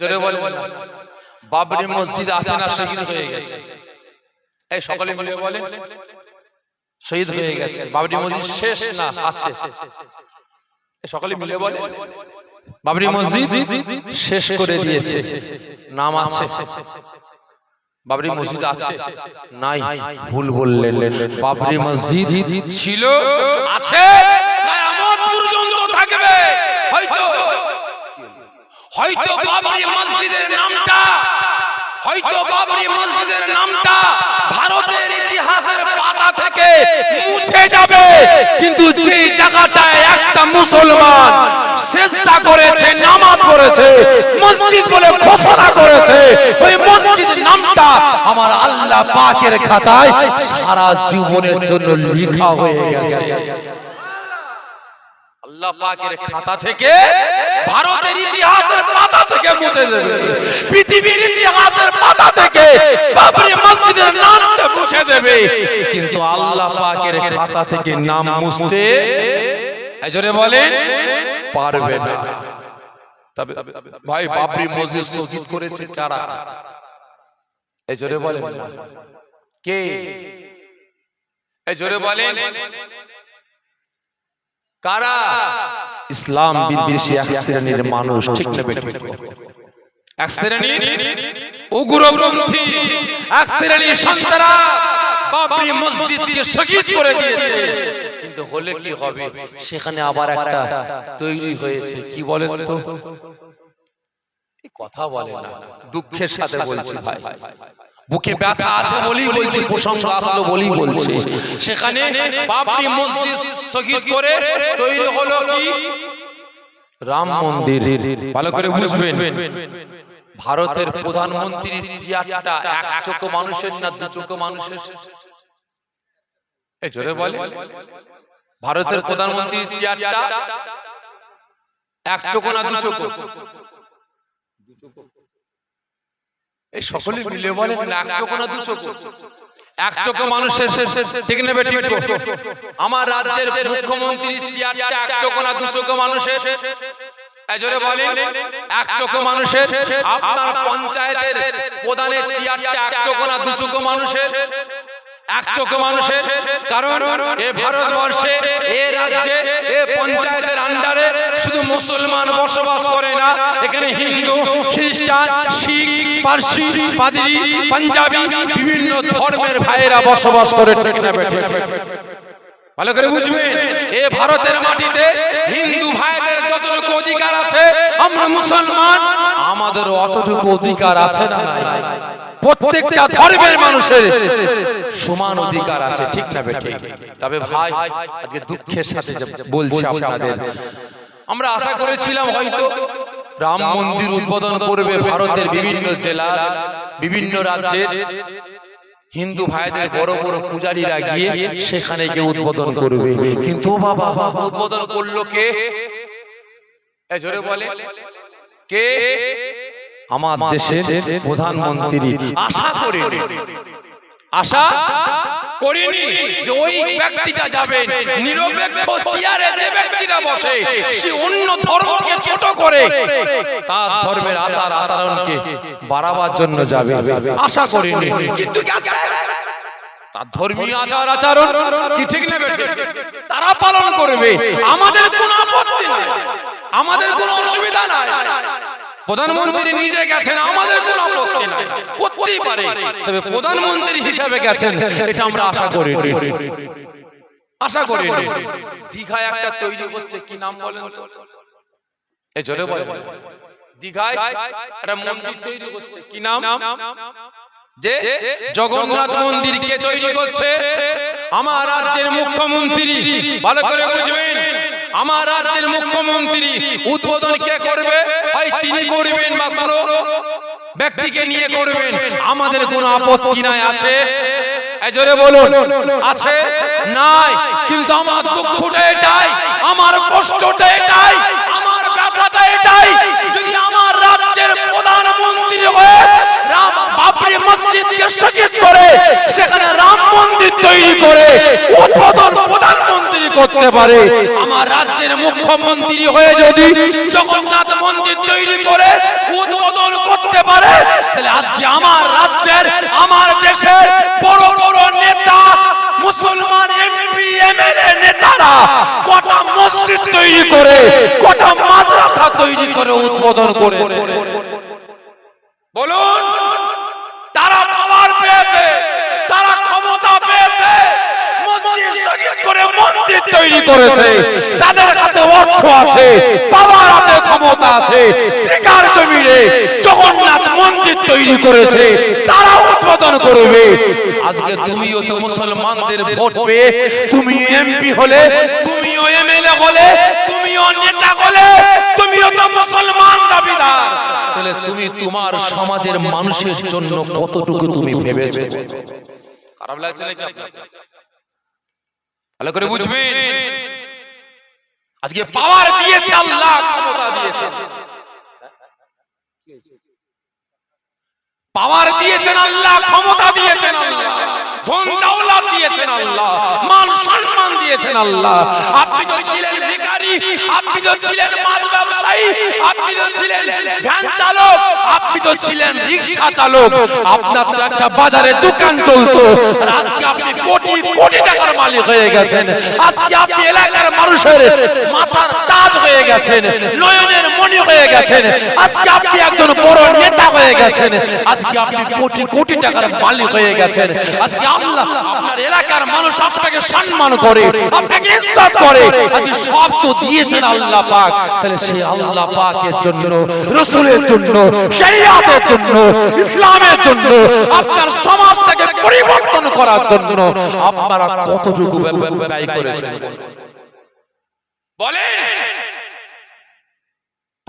জোরে বলেন বাবরি মসজিদ আছে না শহীদ হয়ে গেছে। এই সকলে মিলে বলেন শহীদ হয়ে গেছে। বাবরি মসজিদ শেষ না? আছে। সকলে মিলে বলে বাবরি মসজিদ শেষ করে দিয়েছে। নাম আছে। বাবরি মসজিদ আছে। নাই। ভুল বললেন। বাবরি মসজিদ ছিল আছে। কিয়ামত পর্যন্ত থাকবে। হয়তো বাবরি মসজিদের নামটা। হয়তো বাবরি মসজিদের নামটা ভারতের ইতিহাসের পাতা থেকে মুছে যাবে। কিন্তু যে জায়গাটায় একটা মুসলমান চেষ্টা করেছে নামাজ পড়েছে মসজিদ বলে ঘোষণা করেছে ওই মসজিদ নামটা আমার আল্লাহ পাকের খাতায় সারা জীবনের জন্য লেখা হয়ে গেছে। ভাই বাবরি মসজিদ শহীদ করেছে কারা? এজরে বলেন। কে? এজরে বলেন। কারা? ইসলাম বিদ্বেষী এক শ্রেণির মানুষ ঠিক না বেঠিক? এক শ্রেণির উগ্রপন্থী এক শ্রেণির সন্তান বাবরি মসজিদকে শহীদ করে দিয়েছে। কিন্তু হলে কি হবে? সেখানে আবার একটা তৈরি হয়েছে। কি বলেন তো? কথা বলে না দুঃখের সাথে বলছি ভাই। বুকে ব্যথা আছে বলেই বলছে প্রসঙ্গ আসলো বলেই বলছে। সেখানে বাবরি মসজিদ শহীদ করে তৈরি হলো কি? রাম মন্দির। ভালো করে বুঝবেন। ভারতের প্রধানমন্ত্রীর চেয়ারটা এক চোখ মানুষের না দু চোখ মানুষের। এই জোরে বলে। ভারতের প্রধানমন্ত্রীর চেয়ারটা এক চোখ না দু চোখ। এই সকলে মিলে বলেন না এক চোখ না দু চোখ। এক চোখ মানুষের ঠিক নেবে আমার রাজ্যের মুখ্যমন্ত্রীর চেয়ারটা এক চোখ না দু চোখ মানুষের। এই বলেন এক চোখ মানুষের। আপনার পঞ্চায়েতের প্রধানের চেয়ারটা এক চোখ না দু চোখ মানুষের। এক চোখ মানুষের। কারণ এ ভারতবর্ষে এ রাজ্যে এ পঞ্চায়েতের আন্ডারে শুধু মুসলমান বসবাস করে না। এখানে হিন্দু, খ্রিস্টান, শিখ, পার্সি, পাদিরি, পাঞ্জাবি, বিভিন্ন ধর্মের ভাইয়েরা বসবাস করে ভালো করে বুঝবেন, এ ভারতের মাটিতে হিন্দু ভাইদের যতটুকু অধিকার আছে, আমরা মুসলমান আমাদের অতটুকু অধিকার আছে না প্রত্যেকটা ধর্মের মানুষের সমান অধিকার আছে, ঠিক না বেঠে? তবে ভাই, আজকে দুঃখের সাথে বলছি আপনাদের আমরা আশা করেছিলাম হয়তো রাম মন্দির উদ্বোধন করবে ভারতের বিভিন্ন জেলা বিভিন্ন রাজ্যের হিন্দু ভাইদের বড় বড় পূজারীরা গিয়ে সেখানে গিয়ে উদ্বোধন করবে। কিন্তু বাবা, উদ্বোধন করল কে? জোরে বলে। কে? আমার দেশের প্রধানমন্ত্রী। আশা করি আশা? করিনি যে ওই ব্যক্তিটা যাবেন নিরপেক্ষ চেয়ারে যে ব্যক্তিরা বসে সে অন্য ধর্মকে ছোট করে তার ধর্মের আচার আচরণকে বাড়াবার জন্য যাবে আশা করিনি কিন্তু গেছে। তার ধর্মীয় আচার আচরণ কি ঠিক নেবে তারা পালন করবে। আমাদের কোনো আপত্তি নাই। আমাদের কোনো অসুবিধা নাই। প্রধানমন্ত্রী নিজে গেছেন, আমাদের আপত্তি নাই। করতেই পারে, তবে প্রধানমন্ত্রী হিসাবে গেছেন, এটা আমরা আশা করি আশা করি দীঘায় একটা তৈরি হচ্ছে, কি নাম বলেন এই জোরে বলেন। জগন্নাথ মন্দির কে তৈরি করছে। আমার রাজ্যের মুখ্যমন্ত্রী, ভালো করে বুঝবেন, আমার রাজ্যের মুখ্যমন্ত্রী উদ্বোধন কে করবে? হয় তিনি করবেন বা কোনো ব্যক্তিকে নিয়ে করবেন। আমাদের কোনো আপত্তি নাই আছে? জোরে বলুন। আছে? নাই। কিন্তু আমার দুঃখটা এটাই। আমার কষ্টটা এটাই। আমার ব্যথাটা এটাই। যদি আমার রাজ্যের প্রধানমন্ত্রী হয়ে রাম বাবরি মসজিদকে শহীদ করে সেখানে রাম মন্দির তৈরি করে উদ্বোধন প্রধানমন্ত্রী করতে পারে। আমার রাজ্যের মুখ্যমন্ত্রী হয়ে যদি মন্দির তৈরি করে উদ্বোধন করতে পারে, তাহলে আজকে আমার রাজ্যের, আমার দেশের বড় বড় নেতা, মুসলমান এমপি, এমএলএ নেতারা কটা মসজিদ তৈরি করে, কটা মাদ্রাসা তৈরি করে উদ্বোধন করেছে। বলুন। তৈরি করেছে। তাদের হাতে অর্থ আছে, পাওয়ার আছে, ক্ষমতা আছে। টিকার জমিনে জগন্নাথ মন্দির তৈরি করেছে। তারা উদ্বোধন করবে। আজকে তুমিও তো মুসলমানদের ভোট পেয়ে তুমি এমপি হলে, তুমিও এমএলএ হলে, তুমিও নেতা হলে, তুমিও তো মুসলমান দাবিদার। তাহলে তুমি তোমার সমাজের মানুষের জন্য কতটুকু তুমি ভেবেছো? খারাপ লাগছে নাকি? ভালো করে বুঝবেন? আজকে পাওয়ার দিয়েছে আল্লাহ ক্ষমতা দিয়েছে। পাওয়ার দিয়েছেন আল্লাহ ক্ষমতা দিয়েছেন আল্লাহ। ধন দিয়েছেন আল্লাহ। মান সম্মান দিয়েছেন আল্লাহ। আপনি তো ছিলেন ভিখারি, আপনি তো ছিলেন মাছ ব্যবসায়ী, আপনি তো ছিলেন ভ্যান চালক, আপনি তো ছিলেন রিকশা চালক। আপনার তো একটা বাজারে দোকান চলতো আজকে আপনি কোটি কোটি টাকার মালিক হয়ে গেছেন। আজকে আপনি এলাকার মানুষের মাথার তাজ হয়ে গেছেন, নয়নের মণি হয়ে গেছেন। আজকে আপনি একজন বড় নেতা হয়ে গেছেন। আজকে আপনি কোটি কোটি টাকার মালিক হয়ে গেছেন। আজকে আল্লাহ আপনার এলাকার মানুষ আপনাকে সম্মান করে, আপনাকে ইজ্জত করে। আজকে সব তো দিয়েছেন আল্লাহ পাক। তাহলে সেই আল্লাহ পাকের জন্য, রসুলের জন্য, শরিয়াতের জন্য, ইসলামের জন্য, আপনার সমাজটাকে পরিবর্তন করার জন্য আপনারা কতটুকু ব্যয়- করেছেন? বলেন।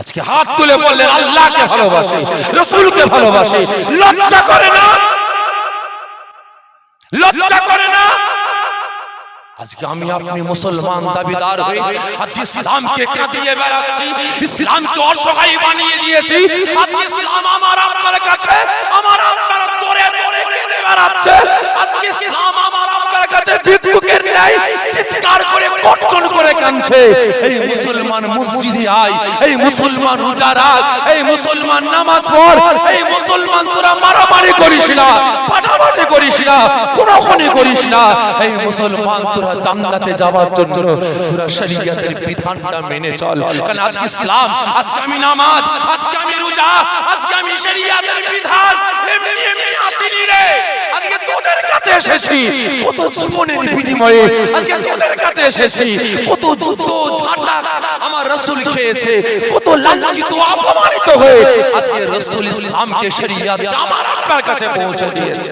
আজকে হাত তুলে বললেন, আল্লাহকে ভালোবাসে, রসুলকে ভালোবাসে। লজ্জা করে না? লজ্জা করে না? আজকে আমি আপনি মুসলমান দাবিদার হয়ে আজকে ইসলামকে কাঁদিয়ে বেড়াচ্ছি, ইসলামকে অসহায় বানিয়ে দিয়েছি। আজকে ইসলাম আমার আপনার কাছে, আমার আপনার দরে দরে কেঁদে বেড়াচ্ছে আজকে ইসলাম আমার কাছে ভিক্ষুকের ন্যায় চিৎকার করে গর্জন করে কাঁদছে। এই মুসলমান মসজিদে আয়, এই মুসলমান রোজা রাখ, এই মুসলমান নামাজ পড়, এই মুসলমান তোরা মারামারি করিস না ফাটাফাটি করিস না, খুনোখুনি করিস না। এই মুসলমান তোরা জান্নাতে যাওয়ার জন্য তোরা শরীয়তের বিধানটা মেনে চল। কারণ আজকে ইসলাম, আজকে আমি নামাজ, আজকে আমি রোজা, আজকে আমি শরীয়তের বিধান, এমনি এমনি আসিনি রে। আজকে তোদের কাছে এসেছি। কত জীবনের বিনিময়ে আজকে তোদের কাছে এসেছি। কত ঝাঁটা আমার রসুল খেয়েছে। কত লাঞ্ছিত অপমানিত হয়ে আজকে রসুল ইসলামকে শরীয়ত আমার আপনার কাছে পৌঁছে দিয়েছে।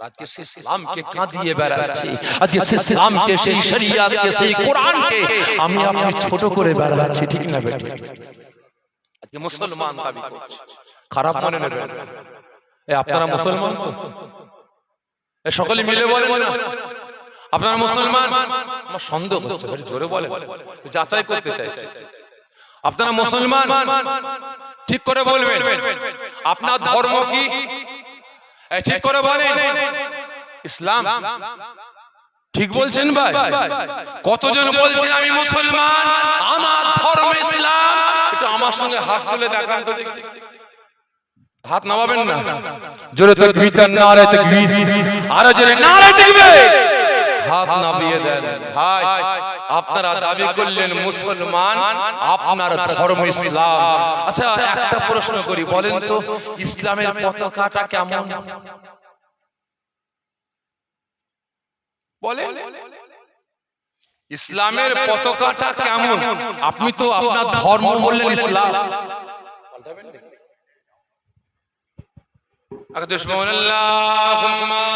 আজকে সেই ইসলামকে কাঁদিয়ে বেড়াচ্ছি। আজকে সেই ইসলামকে সেই শরিয়াতকে সেই কোরআনকে আমি আপনি ছোট করে বেড়াচ্ছি ঠিক না বেটি? আজকে মুসলমান দাবি করছি। খারাপ মনে নেবেন? আপনারা মুসলমান তো? সকলে মিলে বলেন না। আপনারা মুসলমান? আমার সন্দেহ হচ্ছে জোরে বলেন। যাচাই করতে চাইছি। আপনারা মুসলমান? ঠিক করে বলবেন। আপনার ধর্ম কি? ঠিক করে বলেন। ইসলাম? ঠিক বলছেন ভাই? কতজন বলছেন আমি মুসলমান? আমার ধর্ম ইসলাম? একটু আমার সঙ্গে হাত তুলে দেখান তো দেখি। হাত নামাবেন না। জোরে তাকবীর নারে তাকবীর আর জোরে নারে তাকবীর। হাত নামিয়ে দেন। ভাই আপনারা দাবি করলেন মুসলমান আপনার ধর্ম ইসলাম। আচ্ছা একটা প্রশ্ন করি বলেন তো ইসলামের পতাকাটা কেমন? বলে ইসলামের পতাকাটা কেমন? আপনি তো আপনার ধর্ম বললেন ইসলাম। আগে দুশ্মন আল্লাহুম্মা